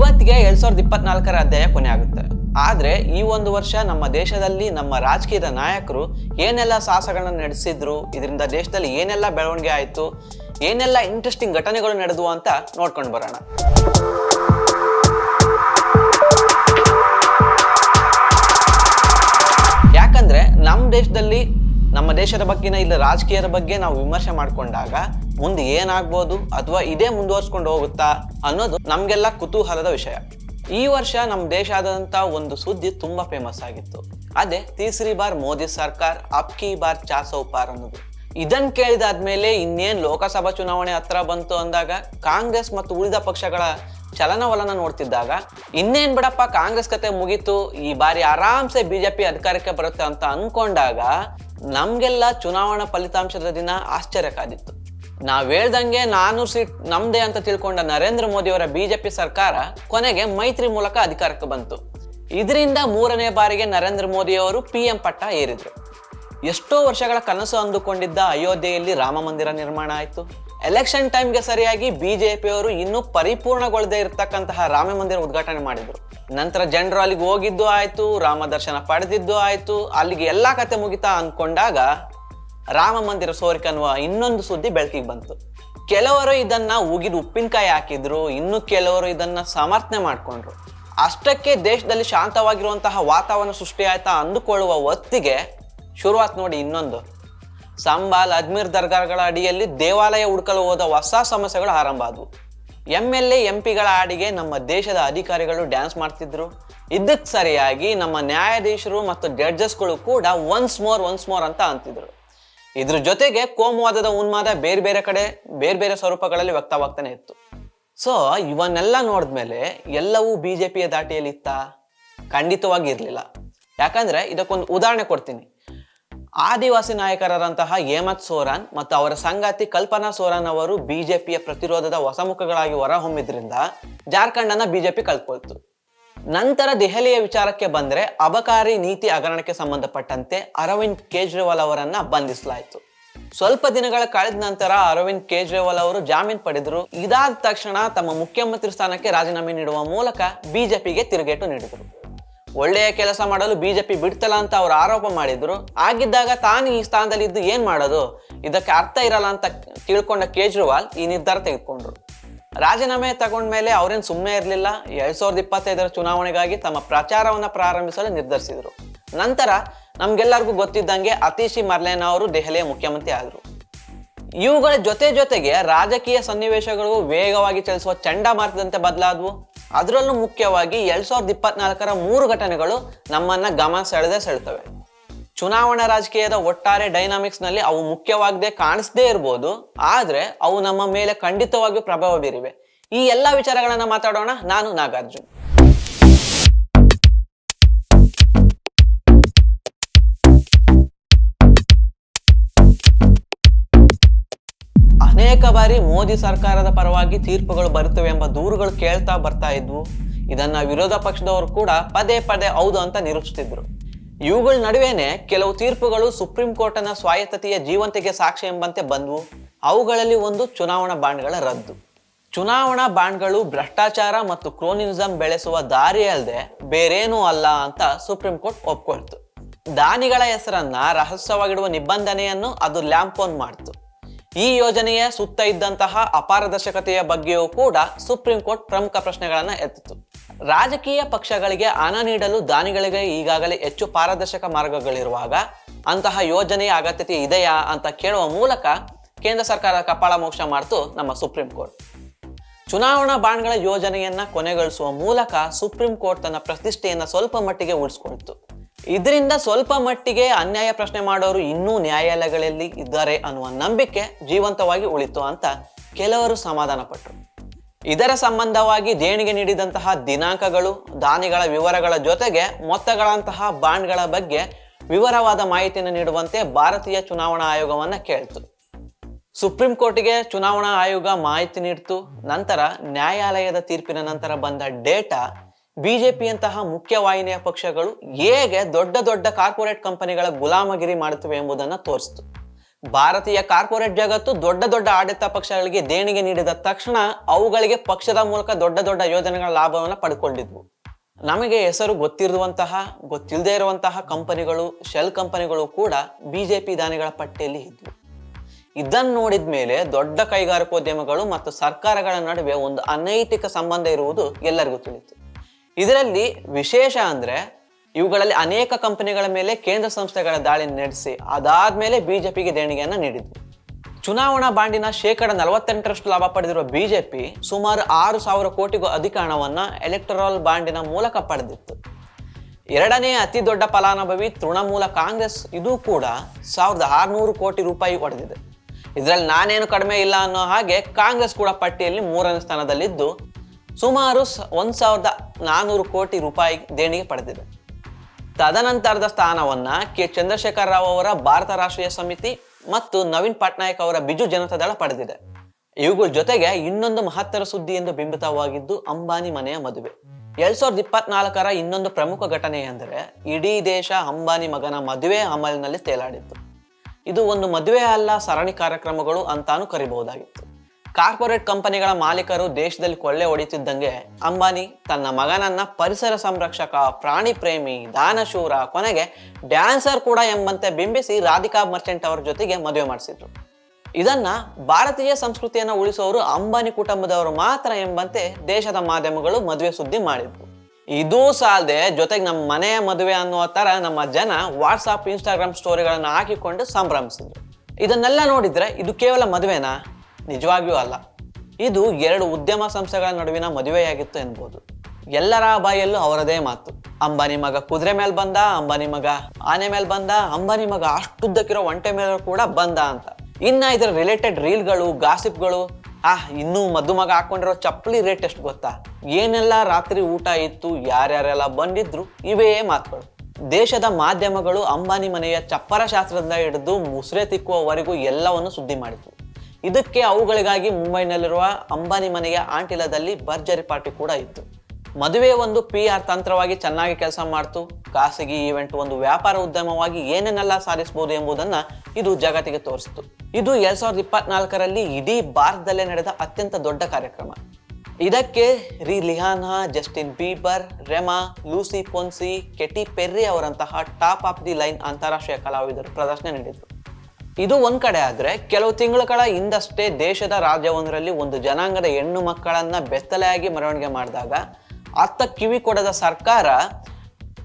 ಇವತ್ತಿಗೆ ಎರಡ್ ಸಾವಿರದ ಇಪ್ಪತ್ನಾಲ್ಕರ ಅಧ್ಯಾಯ ಕೊನೆ ಆಗುತ್ತೆ. ಆದ್ರೆ ಈ ಒಂದು ವರ್ಷ ನಮ್ಮ ದೇಶದಲ್ಲಿ ನಮ್ಮ ರಾಜಕೀಯದ ನಾಯಕರು ಏನೆಲ್ಲ ಸಾಹಸಗಳನ್ನ ನಡೆಸಿದ್ರು, ಇದರಿಂದ ದೇಶದಲ್ಲಿ ಏನೆಲ್ಲ ಬೆಳವಣಿಗೆ ಆಯ್ತು, ಏನೆಲ್ಲ ಇಂಟ್ರೆಸ್ಟಿಂಗ್ ಘಟನೆಗಳು ನಡೆದು ಅಂತ ನೋಡ್ಕೊಂಡು ಬರೋಣ. ಯಾಕಂದ್ರೆ ನಮ್ಮ ದೇಶದಲ್ಲಿ ನಮ್ಮ ದೇಶದ ಬಗ್ಗೆನ ಇಲ್ಲ, ರಾಜಕೀಯದ ಬಗ್ಗೆ ನಾವು ವಿಮರ್ಶೆ ಮಾಡ್ಕೊಂಡಾಗ ಮುಂದೆ ಏನಾಗ್ಬೋದು ಅಥವಾ ಇದೇ ಮುಂದುವರ್ಸ್ಕೊಂಡು ಹೋಗುತ್ತಾ ಅನ್ನೋದು ನಮಗೆಲ್ಲ ಕುತೂಹಲದ ವಿಷಯ. ಈ ವರ್ಷ ನಮ್ಮ ದೇಶದಂತ ಒಂದು ಸುದ್ದಿ ತುಂಬಾ ಫೇಮಸ್ ಆಗಿತ್ತು. ಅದೇ ತೀಸರಿ ಬಾರ್ ಮೋದಿ ಸರ್ಕಾರ್, ಅಪ್ಕಿ ಬಾರ್ ಚಾ ಸೌಪಾರ್ ಅನ್ನೋದು. ಇದನ್ ಕೇಳಿದಾದ್ಮೇಲೆ ಇನ್ನೇನ್ ಲೋಕಸಭಾ ಚುನಾವಣೆ ಹತ್ರ ಬಂತು ಅಂದಾಗ ಕಾಂಗ್ರೆಸ್ ಮತ್ತು ಉಳಿದ ಪಕ್ಷಗಳ ಚಲನವಲನ ನೋಡ್ತಿದ್ದಾಗ, ಇನ್ನೇನ್ ಬಿಡಪ್ಪ ಕಾಂಗ್ರೆಸ್ ಕತೆ ಮುಗೀತು, ಈ ಬಾರಿ ಆರಾಮ್ಸೆ ಬಿಜೆಪಿ ಅಧಿಕಾರಕ್ಕೆ ಬರುತ್ತೆ ಅಂತ ಅನ್ಕೊಂಡಾಗ ನಮ್ಗೆಲ್ಲ ಚುನಾವಣಾ ಫಲಿತಾಂಶದ ದಿನ ಆಶ್ಚರ್ಯ ಕಾದಿತ್ತು ನಾವ್ ಹೇಳ್ದಂಗೆ ನಾನು ಸೀಟ್ ನಮ್ದೇ ಅಂತ ತಿಳ್ಕೊಂಡ ನರೇಂದ್ರ ಮೋದಿಯವರ ಬಿಜೆಪಿ ಸರ್ಕಾರ ಕೊನೆಗೆ ಮೈತ್ರಿ ಮೂಲಕ ಅಧಿಕಾರಕ್ಕೆ ಬಂತು. ಇದರಿಂದ ಮೂರನೇ ಬಾರಿಗೆ ನರೇಂದ್ರ ಮೋದಿ ಅವರು ಪಿ ಎಂ ಪಟ್ಟ ಏರಿದ್ರು. ಎಷ್ಟೋ ವರ್ಷಗಳ ಕನಸು ಅಂದುಕೊಂಡಿದ್ದ ಅಯೋಧ್ಯೆಯಲ್ಲಿ ರಾಮ ಮಂದಿರ ನಿರ್ಮಾಣ ಆಯಿತು. ಎಲೆಕ್ಷನ್ ಟೈಮ್ಗೆ ಸರಿಯಾಗಿ ಬಿಜೆಪಿಯವರು ಇನ್ನೂ ಪರಿಪೂರ್ಣಗೊಳ್ಳದೆ ಇರತಕ್ಕಂತಹ ರಾಮ ಮಂದಿರ ಉದ್ಘಾಟನೆ ಮಾಡಿದ್ರು. ನಂತರ ಜನರು ಅಲ್ಲಿಗೆ ಹೋಗಿದ್ದು ಆಯ್ತು, ರಾಮ ದರ್ಶನ ಪಡೆದಿದ್ದು ಆಯ್ತು, ಅಲ್ಲಿಗೆ ಎಲ್ಲಾ ಕತೆ ಮುಗಿತಾ ಅನ್ಕೊಂಡಾಗ ರಾಮ ಮಂದಿರ ಸೋರಿಕೆ ಅನ್ನುವ ಇನ್ನೊಂದು ಸುದ್ದಿ ಬೆಳಕಿಗೆ ಬಂತು. ಕೆಲವರು ಇದನ್ನ ಉಗಿದು ಉಪ್ಪಿನಕಾಯಿ ಹಾಕಿದ್ರು, ಇನ್ನು ಕೆಲವರು ಇದನ್ನ ಸಮರ್ಥನೆ ಮಾಡಿಕೊಂಡ್ರು. ಅಷ್ಟಕ್ಕೆ ದೇಶದಲ್ಲಿ ಶಾಂತವಾಗಿರುವಂತಹ ವಾತಾವರಣ ಸೃಷ್ಟಿ ಆಯ್ತಾ ಅಂದುಕೊಳ್ಳುವ ಹೊತ್ತಿಗೆ ಶುರುವಾತ್ ನೋಡಿ ಇನ್ನೊಂದು. ಸಂಬಾಲ್, ಅಜ್ಮೀರ್ ದರ್ಗಾಗಳ ಅಡಿಯಲ್ಲಿ ದೇವಾಲಯ ಹುಡುಕಲು ಹೋದ ಹೊಸ ಸಮಸ್ಯೆಗಳು ಆರಂಭ ಆದವು. ಎಂ ಎಲ್ ಎ, ಎಂ ಪಿಗಳ ಆಡಿಗೆ ನಮ್ಮ ದೇಶದ ಅಧಿಕಾರಿಗಳು ಡ್ಯಾನ್ಸ್ ಮಾಡ್ತಿದ್ರು. ಇದಕ್ಕೆ ಸರಿಯಾಗಿ ನಮ್ಮ ನ್ಯಾಯಾಧೀಶರು ಮತ್ತು ಜಡ್ಜಸ್ಗಳು ಕೂಡ ಒನ್ಸ್ ಮೋರ್ ಒನ್ಸ್ ಮೋರ್ ಅಂತ ಅಂತಿದ್ರು. ಇದ್ರ ಜೊತೆಗೆ ಕೋಮುವಾದದ ಉನ್ಮಾದ ಬೇರೆ ಬೇರೆ ಕಡೆ, ಬೇರೆ ಬೇರೆ ಸ್ವರೂಪಗಳಲ್ಲಿ ವ್ಯಕ್ತವಾಗ್ತಾನೆ ಇತ್ತು. ಸೊ ಇವನ್ನೆಲ್ಲ ನೋಡಿದ್ಮೇಲೆ ಎಲ್ಲವೂ ಬಿಜೆಪಿಯ ದಾಟಿಯಲ್ಲಿ ಇತ್ತಾ ಖಂಡಿತವಾಗಿ ಇರಲಿಲ್ಲ. ಯಾಕಂದ್ರೆ ಇದಕ್ಕೊಂದು ಉದಾಹರಣೆ ಕೊಡ್ತೀನಿ. ಆದಿವಾಸಿ ನಾಯಕರಾದಂತಹ ಹೇಮಂತ್ ಸೋರಾನ್ ಮತ್ತು ಅವರ ಸಂಗಾತಿ ಕಲ್ಪನಾ ಸೋರಾನ್ ಅವರು ಬಿಜೆಪಿಯ ಪ್ರತಿರೋಧದ ಹೊಸಮುಖಗಳಾಗಿ ಹೊರಹೊಮ್ಮಿದ್ರಿಂದ ಜಾರ್ಖಂಡ್ ಅನ್ನ ಬಿಜೆಪಿ ಕಳ್ಕೊಳ್ತು. ನಂತರ ದೆಹಲಿಯ ವಿಚಾರಕ್ಕೆ ಬಂದರೆ ಅಬಕಾರಿ ನೀತಿ ಹಗರಣಕ್ಕೆ ಸಂಬಂಧಪಟ್ಟಂತೆ ಅರವಿಂದ್ ಕೇಜ್ರಿವಾಲ್ ಅವರನ್ನ ಬಂಧಿಸಲಾಯಿತು. ಸ್ವಲ್ಪ ದಿನಗಳ ಕಳೆದ ನಂತರ ಅರವಿಂದ್ ಕೇಜ್ರಿವಾಲ್ ಅವರು ಜಾಮೀನು ಪಡೆದರು. ಇದಾದ ತಕ್ಷಣ ತಮ್ಮ ಮುಖ್ಯಮಂತ್ರಿ ಸ್ಥಾನಕ್ಕೆ ರಾಜೀನಾಮೆ ನೀಡುವ ಮೂಲಕ ಬಿಜೆಪಿಗೆ ತಿರುಗೇಟು ನೀಡಿದರು. ಒಳ್ಳೆಯ ಕೆಲಸ ಮಾಡಲು ಬಿಜೆಪಿ ಬಿಡ್ತಲ್ಲ ಅಂತ ಅವರು ಆರೋಪ ಮಾಡಿದ್ರು. ಆಗಿದ್ದಾಗ ತಾನು ಈ ಸ್ಥಾನದಲ್ಲಿ ಇದ್ದು ಏನ್ ಮಾಡೋದು? ಇದಕ್ಕೆ ಅರ್ಥ ಇರಲ್ಲ ಅಂತ ತಿಳ್ಕೊಂಡ ಕೇಜ್ರಿವಾಲ್ ಈ ನಿರ್ಧಾರ ತೆಗೆದುಕೊಂಡ್ರು. ರಾಜೀನಾಮೆ ತಗೊಂಡ್ಮೇಲೆ ಅವರೇನು ಸುಮ್ಮನೆ ಇರಲಿಲ್ಲ? ಎರಡ್ ಸಾವಿರದ ಇಪ್ಪತ್ತೈದರ ಚುನಾವಣೆಗಾಗಿ ತಮ್ಮ ಪ್ರಚಾರವನ್ನ ಪ್ರಾರಂಭಿಸಲು ನಿರ್ಧರಿಸಿದರು. ನಂತರ ನಮ್ಗೆಲ್ಲರಿಗೂ ಗೊತ್ತಿದ್ದಂಗೆ ಅತೀಶಿ ಮರ್ಲೇನ ಅವರು ದೆಹಲಿಯ ಮುಖ್ಯಮಂತ್ರಿ ಆದರು ಇವುಗಳ ಜೊತೆ ಜೊತೆಗೆ ರಾಜಕೀಯ ಸನ್ನಿವೇಶಗಳು ವೇಗವಾಗಿ ಚಲಿಸುವ ಚಂಡಮಾರುತದಂತೆ ಬದಲಾದವು. ಅದರಲ್ಲೂ ಮುಖ್ಯವಾಗಿ ಎರಡ್ ಸಾವಿರದ ಇಪ್ಪತ್ನಾಲ್ಕರ ಮೂರು ಘಟನೆಗಳು ನಮ್ಮನ್ನ ಗಮನ ಸೆಳೆದೇ ಸೆಳ್ತವೆ ಚುನಾವಣಾ ರಾಜಕೀಯದ ಒಟ್ಟಾರೆ ಡೈನಾಮಿಕ್ಸ್ನಲ್ಲಿ ಅವು ಮುಖ್ಯವಾಗದೆ ಕಾಣಿಸದೇ ಇರ್ಬೋದು, ಆದ್ರೆ ಅವು ನಮ್ಮ ಮೇಲೆ ಖಂಡಿತವಾಗಿಯೂ ಪ್ರಭಾವ ಬೀರಿವೆ. ಈ ಎಲ್ಲ ವಿಚಾರಗಳನ್ನ ಮಾತಾಡೋಣ, ನಾನು ನಾಗಾರ್ಜುನ್. ಅನೇಕ ಬಾರಿ ಮೋದಿ ಸರ್ಕಾರದ ಪರವಾಗಿ ತೀರ್ಪುಗಳು ಬರುತ್ತವೆ ಎಂಬ ದೂರುಗಳು ಕೇಳ್ತಾ ಬರ್ತಾ ಇದ್ವು. ಇದನ್ನ ವಿರೋಧ ಪಕ್ಷದವರು ಕೂಡ ಪದೇ ಪದೇ ಹೌದು ಅಂತ ನಿರೂಪಿಸ್ತಿದ್ರು ಇವುಗಳ ನಡುವೆನೆ ಕೆಲವು ತೀರ್ಪುಗಳು ಸುಪ್ರೀಂ ಕೋರ್ಟ್ನ ಸ್ವಾಯತ್ತತೆಯ ಜೀವಂತಿಗೆ ಸಾಕ್ಷಿ ಎಂಬಂತೆ ಬಂದ್ವು. ಅವುಗಳಲ್ಲಿ ಒಂದು ಚುನಾವಣಾ ಬಾಂಡ್ಗಳ ರದ್ದು. ಚುನಾವಣಾ ಬಾಂಡ್ಗಳು ಭ್ರಷ್ಟಾಚಾರ ಮತ್ತು ಕ್ರೋನಿಸಂ ಬೆಳೆಸುವ ದಾರಿ ಅಲ್ಲದೆ ಬೇರೇನೂ ಅಲ್ಲ ಅಂತ ಸುಪ್ರೀಂ ಕೋರ್ಟ್ ಒಪ್ಕೊಳ್ತು. ದಾನಿಗಳ ಹೆಸರನ್ನ ರಹಸ್ಯವಾಗಿಡುವ ನಿಬಂಧನೆಯನ್ನು ಅದು ಲ್ಯಾಂಪೋನ್ ಮಾಡ್ತು. ಈ ಯೋಜನೆಯ ಸುತ್ತ ಇದ್ದಂತಹ ಅಪಾರದರ್ಶಕತೆಯ ಬಗ್ಗೆಯೂ ಕೂಡ ಸುಪ್ರೀಂ ಕೋರ್ಟ್ ಪ್ರಮುಖ ಪ್ರಶ್ನೆಗಳನ್ನ ಎತ್ತಿತು. ರಾಜಕೀಯ ಪಕ್ಷಗಳಿಗೆ ಹಣ ನೀಡಲು ದಾನಿಗಳಿಗೆ ಈಗಾಗಲೇ ಹೆಚ್ಚು ಪಾರದರ್ಶಕ ಮಾರ್ಗಗಳಿರುವಾಗ ಅಂತಹ ಯೋಜನೆಯ ಅಗತ್ಯತೆ ಇದೆಯಾ ಅಂತ ಕೇಳುವ ಮೂಲಕ ಕೇಂದ್ರ ಸರ್ಕಾರ ಕಪಾಳ ಮೋಕ್ಷ ಮಾಡ್ತು ನಮ್ಮ ಸುಪ್ರೀಂ ಕೋರ್ಟ್. ಚುನಾವಣಾ ಬಾಂಡ್ಗಳ ಯೋಜನೆಯನ್ನ ಕೊನೆಗೊಳಿಸುವ ಮೂಲಕ ಸುಪ್ರೀಂ ಕೋರ್ಟ್ ತನ್ನ ಪ್ರತಿಷ್ಠೆಯನ್ನ ಸ್ವಲ್ಪ ಮಟ್ಟಿಗೆ ಉಳಿಸ್ಕೊಳ್ತು. ಇದರಿಂದ ಸ್ವಲ್ಪ ಮಟ್ಟಿಗೆ ಅನ್ಯಾಯ ಪ್ರಶ್ನೆ ಮಾಡೋರು ಇನ್ನೂ ನ್ಯಾಯಾಲಯಗಳಲ್ಲಿ ಇದ್ದಾರೆ ಅನ್ನುವ ನಂಬಿಕೆ ಜೀವಂತವಾಗಿ ಉಳಿತು ಅಂತ ಕೆಲವರು ಸಮಾಧಾನ ಪಟ್ಟರು ಇದರ ಸಂಬಂಧವಾಗಿ ದೇಣಿಗೆ ನೀಡಿದಂತಹ ದಿನಾಂಕಗಳು, ದಾನಿಗಳ ವಿವರಗಳ ಜೊತೆಗೆ ಮೊತ್ತಗಳಂತಹ ಬಾಂಡ್ಗಳ ಬಗ್ಗೆ ವಿವರವಾದ ಮಾಹಿತಿಯನ್ನು ನೀಡುವಂತೆ ಭಾರತೀಯ ಚುನಾವಣಾ ಆಯೋಗವನ್ನು ಕೇಳಿತು. ಸುಪ್ರೀಂ ಕೋರ್ಟಿಗೆ ಚುನಾವಣಾ ಆಯೋಗ ಮಾಹಿತಿ ನೀಡಿತು. ನಂತರ ನ್ಯಾಯಾಲಯದ ತೀರ್ಪಿನ ನಂತರ ಬಂದ ಡೇಟಾ ಬಿಜೆಪಿಯಂತಹ ಮುಖ್ಯವಾಹಿನಿಯ ಪಕ್ಷಗಳು ಹೇಗೆ ದೊಡ್ಡ ದೊಡ್ಡ ಕಾರ್ಪೊರೇಟ್ ಕಂಪನಿಗಳ ಗುಲಾಮಗಿರಿ ಮಾಡುತ್ತವೆ ಎಂಬುದನ್ನು ತೋರಿಸಿತು. ಭಾರತೀಯ ಕಾರ್ಪೊರೇಟ್ ಜಗತ್ತು ದೊಡ್ಡ ದೊಡ್ಡ ಆಡಳಿತ ಪಕ್ಷಗಳಿಗೆ ದೇಣಿಗೆ ನೀಡಿದ ತಕ್ಷಣ ಅವುಗಳಿಗೆ ಪಕ್ಷದ ಮೂಲಕ ದೊಡ್ಡ ದೊಡ್ಡ ಯೋಜನೆಗಳ ಲಾಭವನ್ನು ಪಡ್ಕೊಂಡಿದ್ವು. ನಮಗೆ ಹೆಸರು ಗೊತ್ತಿರುವಂತಹ ಗೊತ್ತಿಲ್ಲದೆ ಇರುವಂತಹ ಕಂಪನಿಗಳು, ಶೆಲ್ ಕಂಪನಿಗಳು ಕೂಡ ಬಿಜೆಪಿ ದಾನಿಗಳ ಪಟ್ಟಿಯಲ್ಲಿ ಇದ್ವು. ಇದನ್ನು ನೋಡಿದ ಮೇಲೆ ದೊಡ್ಡ ಕೈಗಾರಿಕೋದ್ಯಮಗಳು ಮತ್ತು ಸರ್ಕಾರಗಳ ನಡುವೆ ಒಂದು ಅನೈತಿಕ ಸಂಬಂಧ ಇರುವುದು ಎಲ್ಲರಿಗೂ ತಿಳಿಯಿತು ಇದರಲ್ಲಿ ವಿಶೇಷ ಅಂದ್ರೆ ಇವುಗಳಲ್ಲಿ ಅನೇಕ ಕಂಪನಿಗಳ ಮೇಲೆ ಕೇಂದ್ರ ಸಂಸ್ಥೆಗಳ ದಾಳಿ ನಡೆಸಿ, ಅದಾದ್ಮೇಲೆ ಬಿಜೆಪಿಗೆ ದೇಣಿಗೆಯನ್ನು ನೀಡಿದ್ದು ಚುನಾವಣಾ ಬಾಂಡಿನ ಶೇಕಡ ನಲವತ್ತೆಂಟರಷ್ಟು ಲಾಭ ಪಡೆದಿರುವ ಬಿಜೆಪಿ ಸುಮಾರು ಆರು ಸಾವಿರ ಕೋಟಿಗೂ ಅಧಿಕ ಹಣವನ್ನು ಎಲೆಕ್ಟರಲ್ ಬಾಂಡಿನ ಮೂಲಕ ಪಡೆದಿತ್ತು. ಎರಡನೇ ಅತಿ ದೊಡ್ಡ ಫಲಾನುಭವಿ ತೃಣಮೂಲ ಕಾಂಗ್ರೆಸ್, ಇದು ಕೂಡ ಸಾವಿರದ ಆರುನೂರು ಕೋಟಿ ರೂಪಾಯಿ ಪಡೆದಿದೆ ಇದರಲ್ಲಿ ನಾನೇನು ಕಡಿಮೆ ಇಲ್ಲ ಅನ್ನೋ ಹಾಗೆ ಕಾಂಗ್ರೆಸ್ ಕೂಡ ಪಟ್ಟಿಯಲ್ಲಿ ಮೂರನೇ ಸ್ಥಾನದಲ್ಲಿದ್ದು ಸುಮಾರು ಒಂದ್ ಸಾವಿರದ ನಾನ್ನೂರು ಕೋಟಿ ರೂಪಾಯಿ ದೇಣಿಗೆ ಪಡೆದಿದೆ. ತದನಂತರದ ಸ್ಥಾನವನ್ನ ಕೆ. ಚಂದ್ರಶೇಖರ ರಾವ್ ಅವರ ಭಾರತ ರಾಷ್ಟ್ರೀಯ ಸಮಿತಿ ಮತ್ತು ನವೀನ್ ಪಟ್ನಾಯಕ್ ಅವರ ಬಿಜು ಜನತಾದಳ ಪಡೆದಿದೆ. ಇವುಗಳ ಜೊತೆಗೆ ಇನ್ನೊಂದು ಮಹತ್ತರ ಸುದ್ದಿ ಎಂದು ಬಿಂಬಿತವಾಗಿದ್ದು ಅಂಬಾನಿ ಮನೆಯ ಮದುವೆ. ಎರಡ್ ಸಾವಿರದ ಇಪ್ಪತ್ನಾಲ್ಕರ ಇನ್ನೊಂದು ಪ್ರಮುಖ ಘಟನೆ ಎಂದರೆ ಇಡೀ ದೇಶ ಅಂಬಾನಿ ಮಗನ ಮದುವೆ ಅಮಲಿನಲ್ಲಿ ತೇಲಾಡಿತ್ತು. ಇದು ಒಂದು ಮದುವೆ ಅಲ್ಲ, ಸರಣಿ ಕಾರ್ಯಕ್ರಮಗಳು ಅಂತಾನು ಕರಿಬಹುದಾಗಿತ್ತು. ಕಾರ್ಪೊರೇಟ್ ಕಂಪನಿಗಳ ಮಾಲೀಕರು ದೇಶದಲ್ಲಿ ಕೊಳ್ಳೆ ಹೊಡಿತಿದ್ದಂಗೆ ಅಂಬಾನಿ ತನ್ನ ಮಗನನ್ನ ಪರಿಸರ ಸಂರಕ್ಷಕ ಪ್ರಾಣಿ ಪ್ರೇಮಿ ದಾನಶೂರ ಕೊನೆಗೆ ಡ್ಯಾನ್ಸರ್ ಕೂಡ ಎಂಬಂತೆ ಬಿಂಬಿಸಿ ರಾಧಿಕಾ ಮರ್ಚೆಂಟ್ ಅವರ ಜೊತೆಗೆ ಮದುವೆ ಮಾಡಿಸಿದ್ರು. ಇದನ್ನ ಭಾರತೀಯ ಸಂಸ್ಕೃತಿಯನ್ನು ಉಳಿಸುವವರು ಅಂಬಾನಿ ಕುಟುಂಬದವರು ಮಾತ್ರ ಎಂಬಂತೆ ದೇಶದ ಮಾಧ್ಯಮಗಳು ಮದುವೆ ಸುದ್ದಿ ಮಾಡಿದ್ರು. ಇದೂ ಸಾಲದೆ ಜೊತೆಗೆ ನಮ್ಮ ಮನೆಯ ಮದುವೆ ಅನ್ನೋ ತರ ನಮ್ಮ ಜನ ವಾಟ್ಸಾಪ್ ಇನ್ಸ್ಟಾಗ್ರಾಮ್ ಸ್ಟೋರಿಗಳನ್ನು ಹಾಕಿಕೊಂಡು ಸಂಭ್ರಮಿಸಿದ್ರು. ಇದನ್ನೆಲ್ಲ ನೋಡಿದ್ರೆ ಇದು ಕೇವಲ ಮದುವೆನಾ? ನಿಜವಾಗಿಯೂ ಅಲ್ಲ. ಇದು ಎರಡು ಉದ್ಯಮ ಸಂಸ್ಥೆಗಳ ನಡುವಿನ ಮದುವೆಯಾಗಿತ್ತು ಎನ್ಬೋದು. ಎಲ್ಲರ ಬಾಯಲ್ಲೂ ಅವರದೇ ಮಾತು. ಅಂಬಾನಿ ಮಗ ಕುದುರೆ ಮೇಲೆ ಬಂದ, ಅಂಬಾನಿ ಮಗ ಆನೆ ಮೇಲೆ ಬಂದ, ಅಂಬಾನಿ ಮಗ ಅಷ್ಟುದ್ದಕ್ಕಿರೋ ಒಂಟೆ ಮೇಲೆ ಕೂಡ ಬಂದ ಅಂತ. ಇನ್ನ ಇದರ ರಿಲೇಟೆಡ್ ರೀಲ್ಗಳು ಗಾಸಿಪ್ಗಳು ಆ, ಇನ್ನೂ ಮದ್ದು ಮಗ ಹಾಕೊಂಡಿರೋ ಚಪ್ಪಲಿ ರೇಟ್ ಎಷ್ಟು ಗೊತ್ತಾ? ಏನೆಲ್ಲ ರಾತ್ರಿ ಊಟ ಇತ್ತು, ಯಾರ್ಯಾರೆಲ್ಲ ಬಂದಿದ್ರು, ಇವೇ ಮಾತುಗಳು. ದೇಶದ ಮಾಧ್ಯಮಗಳು ಅಂಬಾನಿ ಮನೆಯ ಚಪ್ಪರ ಶಾಸ್ತ್ರದಿಂದ ಹಿಡಿದು ಮುಸ್ರೆ ತಿಕ್ಕುವವರೆಗೂ ಎಲ್ಲವನ್ನು ಸುದ್ದಿ ಮಾಡಿತು ಇದಕ್ಕೆ ಅವುಗಳಿಗಾಗಿ ಮುಂಬೈನಲ್ಲಿರುವ ಅಂಬಾನಿ ಮನೆಯ ಆಂಟಿಲದಲ್ಲಿ ಭರ್ಜರಿ ಪಾರ್ಟಿ ಕೂಡ ಇತ್ತು. ಮದುವೆ ಒಂದು ಪಿ ಆರ್ ತಂತ್ರವಾಗಿ ಚೆನ್ನಾಗಿ ಕೆಲಸ ಮಾಡ್ತು. ಖಾಸಗಿ ಈವೆಂಟ್ ಒಂದು ವ್ಯಾಪಾರ ಉದ್ಯಮವಾಗಿ ಏನೇನೆಲ್ಲ ಸಾಧಿಸಬಹುದು ಎಂಬುದನ್ನ ಇದು ಜಗತ್ತಿಗೆ ತೋರಿಸಿತು. ಇದು ಎರಡ್ ಸಾವಿರದ ಇಪ್ಪತ್ನಾಲ್ಕರಲ್ಲಿ ಇಡೀ ಭಾರತದಲ್ಲೇ ನಡೆದ ಅತ್ಯಂತ ದೊಡ್ಡ ಕಾರ್ಯಕ್ರಮ. ಇದಕ್ಕೆ Rihanna Justin Bieber, Rema, Lucy ಪೊನ್ಸಿ, Katy Perry ಅವರಂತಹ ಟಾಪ್ ಆಫ್ ದಿ ಲೈನ್ ಅಂತಾರಾಷ್ಟ್ರೀಯ ಕಲಾವಿದರು ಪ್ರದರ್ಶನ ನೀಡಿದರು. ಇದು ಒಂದ್ ಕಡೆ ಆದ್ರೆ ಕೆಲವು ತಿಂಗಳುಗಳ ಹಿಂದಷ್ಟೇ ದೇಶದ ರಾಜ್ಯವೊಂದರಲ್ಲಿ ಒಂದು ಜನಾಂಗದ ಹೆಣ್ಣು ಮಕ್ಕಳನ್ನ ಬೆತ್ತಲೆಯಾಗಿ ಮೆರವಣಿಗೆ ಮಾಡಿದಾಗ ಅತ್ತ ಕಿವಿ ಕೊಡದ ಸರ್ಕಾರ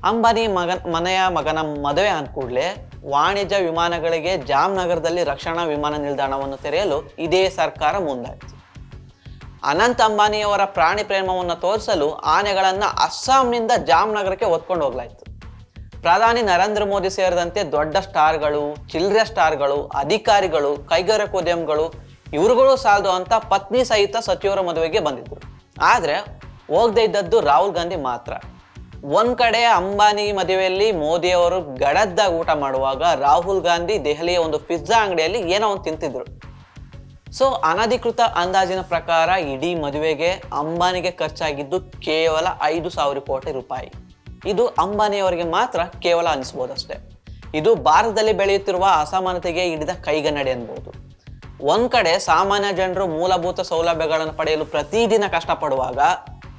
ಅಂಬಾನಿ ಮಗನ್, ಮನೆಯ ಮಗನ ಮದುವೆ ಅಂದ ಕೂಡಲೇ ವಾಣಿಜ್ಯ ವಿಮಾನಗಳಿಗೆ ಜಾಮ್ನಗರದಲ್ಲಿ ರಕ್ಷಣಾ ವಿಮಾನ ನಿಲ್ದಾಣವನ್ನು ತೆರೆಯಲು ಇದೇ ಸರ್ಕಾರ ಮುಂದಾಯಿತು. ಅನಂತ್ ಅಂಬಾನಿಯವರ ಪ್ರಾಣಿ ಪ್ರೇಮವನ್ನು ತೋರಿಸಲು ಆನೆಗಳನ್ನು ಅಸ್ಸಾಂನಿಂದ ಜಾಮ್ನಗರಕ್ಕೆ ಹೊತ್ಕೊಂಡು ಹೋಗ್ಲಾಯ್ತು. ಪ್ರಧಾನಿ ನರೇಂದ್ರ ಮೋದಿ ಸೇರಿದಂತೆ ದೊಡ್ಡ ಸ್ಟಾರ್ಗಳು ಚಿಲ್ಲರೆ ಸ್ಟಾರ್ಗಳು, ಅಧಿಕಾರಿಗಳು ಕೈಗಾರಿಕೋದ್ಯಮಗಳು ಇವರುಗಳು ಸಾಲದು ಅಂತ ಪತ್ನಿ ಸಹಿತ ಸಚಿವರ ಮದುವೆಗೆ ಬಂದಿದ್ದರು ಆದರೆ ಹೋಗದೆ ಇದ್ದದ್ದು ರಾಹುಲ್ ಗಾಂಧಿ ಮಾತ್ರ. ಒಂದು ಕಡೆ ಅಂಬಾನಿ ಮದುವೆಯಲ್ಲಿ ಮೋದಿಯವರು ಗಡದ್ದಾಗಿ ಊಟ ಮಾಡುವಾಗ ರಾಹುಲ್ ಗಾಂಧಿ ದೆಹಲಿಯ ಒಂದು ಪಿಜ್ಜಾ ಅಂಗಡಿಯಲ್ಲಿ ಏನೋ ಒಂದು ತಿಂತಿದ್ರು. ಸೊ ಅನಧಿಕೃತ ಅಂದಾಜಿನ ಪ್ರಕಾರ ಇಡೀ ಮದುವೆಗೆ ಅಂಬಾನಿಗೆ ಖರ್ಚಾಗಿದ್ದು ಕೇವಲ ಐದು ಸಾವಿರ ಕೋಟಿ ರೂಪಾಯಿ. ಇದು ಅಂಬಾನಿಯವರಿಗೆ ಮಾತ್ರ ಕೇವಲ ಅನಿಸ್ಬೋದಷ್ಟೇ. ಇದು ಭಾರತದಲ್ಲಿ ಬೆಳೆಯುತ್ತಿರುವ ಅಸಮಾನತೆಗೆ ಹಿಡಿದ ಕೈಗನ್ನಡಿ ಅನ್ಬೋದು ಒಂದ್ ಕಡೆ ಸಾಮಾನ್ಯ ಜನರು ಮೂಲಭೂತ ಸೌಲಭ್ಯಗಳನ್ನು ಪಡೆಯಲು ಪ್ರತಿದಿನ ಕಷ್ಟಪಡುವಾಗ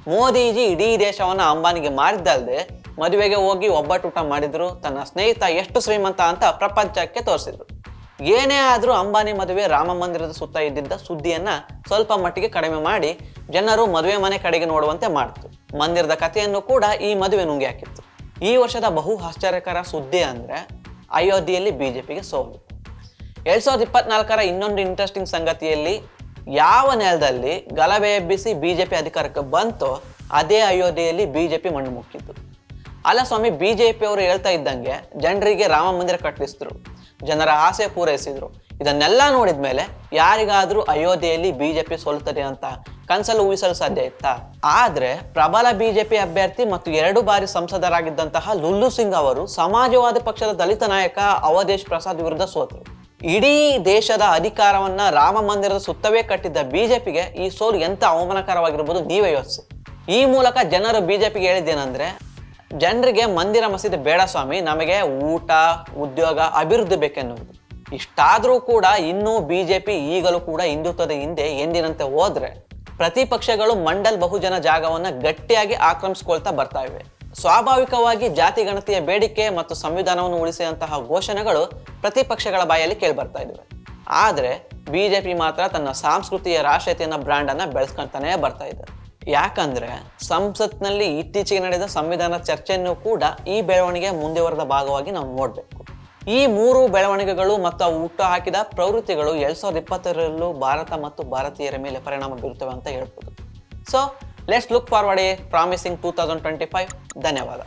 ಮೋದಿಜಿ ಇಡೀ ದೇಶವನ್ನು ಅಂಬಾನಿಗೆ ಮಾರಿದ್ದಲ್ಲದೆ ಮದುವೆಗೆ ಹೋಗಿ ಒಬ್ಬಟ್ಟೂಟ ಮಾಡಿದ್ರು, ತನ್ನ ಸ್ನೇಹಿತ ಎಷ್ಟು ಶ್ರೀಮಂತ ಅಂತ ಪ್ರಪಂಚಕ್ಕೆ ತೋರಿಸಿದ್ರು. ಏನೇ ಆದರೂ ಅಂಬಾನಿ ಮದುವೆ ರಾಮ ಮಂದಿರದ ಸುತ್ತ ಇದ್ದಿದ್ದ ಸುದ್ದಿಯನ್ನ ಸ್ವಲ್ಪ ಮಟ್ಟಿಗೆ ಕಡಿಮೆ ಮಾಡಿ ಜನರು ಮದುವೆ ಮನೆ ಕಡೆಗೆ ನೋಡುವಂತೆ ಮಾಡಿತು. ಮಂದಿರದ ಕಥೆಯನ್ನು ಕೂಡ ಈ ಮದುವೆ ನುಂಗಿ ಹಾಕಿತ್ತು. ಈ ವರ್ಷದ ಬಹು ಆಶ್ಚರ್ಯಕರ ಸುದ್ದಿ ಅಂದ್ರೆ ಅಯೋಧ್ಯೆಯಲ್ಲಿ ಬಿಜೆಪಿಗೆ ಸೋಲು. ಎರಡ್ ಸಾವಿರದ ಇಪ್ಪತ್ನಾಲ್ಕರ ಇನ್ನೊಂದು ಇಂಟ್ರೆಸ್ಟಿಂಗ್ ಸಂಗತಿಯಲ್ಲಿ ಯಾವ ನೆಲದಲ್ಲಿ ಗಲಭೆ ಎಬ್ಬಿಸಿ ಬಿಜೆಪಿ ಅಧಿಕಾರಕ್ಕೆ ಬಂತೋ ಅದೇ ಅಯೋಧ್ಯೆಯಲ್ಲಿ ಬಿಜೆಪಿ ಮಣ್ಣು ಮುಕ್ಕಿತ್ತು. ಅಲ್ಲ ಸ್ವಾಮಿ ಬಿಜೆಪಿ ಅವರು ಹೇಳ್ತಾ ಇದ್ದಂಗೆ ಜನರಿಗೆ ರಾಮ ಮಂದಿರ ಕಟ್ಟಿಸಿದ್ರು. ಜನರ ಆಸೆ ಪೂರೈಸಿದ್ರು. ಇದನ್ನೆಲ್ಲ ನೋಡಿದ ಮೇಲೆ ಯಾರಿಗಾದ್ರೂ ಅಯೋಧ್ಯೆಯಲ್ಲಿ ಬಿಜೆಪಿ ಸೋಲ್ತದೆ ಅಂತ ಕನ್ಸಲ್ಲಿ ಊಹಿಸಲು ಸಾಧ್ಯ ಇತ್ತಾ? ಆದ್ರೆ ಪ್ರಬಲ ಬಿಜೆಪಿ ಅಭ್ಯರ್ಥಿ ಮತ್ತು ಎರಡು ಬಾರಿ ಸಂಸದರಾಗಿದ್ದಂತಹ ಲುಲ್ಲು ಸಿಂಗ್ ಅವರು ಸಮಾಜವಾದಿ ಪಕ್ಷದ ದಲಿತ ನಾಯಕ ಅವಧೇಶ್ ಪ್ರಸಾದ್ ವಿರುದ್ಧ ಸೋತರು. ಇಡೀ ದೇಶದ ಅಧಿಕಾರವನ್ನ ರಾಮ ಮಂದಿರದ ಸುತ್ತವೇ ಕಟ್ಟಿದ್ದ ಬಿಜೆಪಿಗೆ ಈ ಸೋಲು ಎಂತ ಅವಮಾನಕರವಾಗಿರ್ಬೋದು ನೀವೇ ಯೋಚಿಸಿ. ಈ ಮೂಲಕ ಜನರು ಬಿಜೆಪಿಗೆ ಹೇಳಿದ್ದೇನೆಂದ್ರೆ, ಜನರಿಗೆ ಮಂದಿರ ಮಸೀದಿ ಬೇಡ ಸ್ವಾಮಿ, ನಮಗೆ ಊಟ, ಉದ್ಯೋಗ, ಅಭಿವೃದ್ಧಿ ಬೇಕೆನ್ನುವುದು. ಇಷ್ಟಾದರೂ ಕೂಡ ಇನ್ನೂ ಬಿಜೆಪಿ ಈಗಲೂ ಕೂಡ ಹಿಂದುತ್ವದ ಹಿಂದೆ ಎಂದಿನಂತೆ ಹೋದ್ರೆ ಪ್ರತಿಪಕ್ಷಗಳು ಮಂಡಲ್ ಬಹುಜನ ಜಾಗವನ್ನ ಗಟ್ಟಿಯಾಗಿ ಆಕ್ರಮಿಸ್ಕೊಳ್ತಾ ಬರ್ತಾ ಇವೆ. ಸ್ವಾಭಾವಿಕವಾಗಿ ಜಾತಿ ಗಣತಿಯ ಬೇಡಿಕೆ ಮತ್ತು ಸಂವಿಧಾನವನ್ನು ಉಳಿಸಿದಂತಹ ಘೋಷಣೆಗಳು ಪ್ರತಿಪಕ್ಷಗಳ ಬಾಯಲ್ಲಿ ಕೇಳಿಬರ್ತಾ ಬಿ ಆದ್ರೆ ಬಿಜೆಪಿ ಮಾತ್ರ ತನ್ನ ಸಾಂಸ್ಕೃತಿಯ ಬ್ರ್ಯಾಂಡ್ ಅನ್ನ ಬೆಳೆಸ್ಕೊಂತಾನೆ ಬರ್ತಾ ಇದೆ. ಯಾಕಂದ್ರೆ ಸಂಸತ್ನಲ್ಲಿ ಇತ್ತೀಚೆಗೆ ನಡೆದ ಸಂವಿಧಾನ ಚರ್ಚೆಯನ್ನು ಕೂಡ ಈ ಬೆಳವಣಿಗೆ ಮುಂದುವರೆದ ಭಾಗವಾಗಿ ನಾವು ನೋಡಬೇಕು. ಈ ಮೂರು ಬೆಳವಣಿಗೆಗಳು ಮತ್ತು ಅವು ಹುಟ್ಟು ಹಾಕಿದ ಪ್ರವೃತ್ತಿಗಳು ಎರಡ್ ಸಾವಿರದ ಇಪ್ಪತ್ತರಲ್ಲೂ ಭಾರತ ಮತ್ತು ಭಾರತೀಯರ ಮೇಲೆ ಪರಿಣಾಮ ಬೀರುತ್ತವೆ ಅಂತ ಹೇಳ್ಬೋದು. So let's look forward a promising two thousand twenty five ಧನ್ಯವಾದ.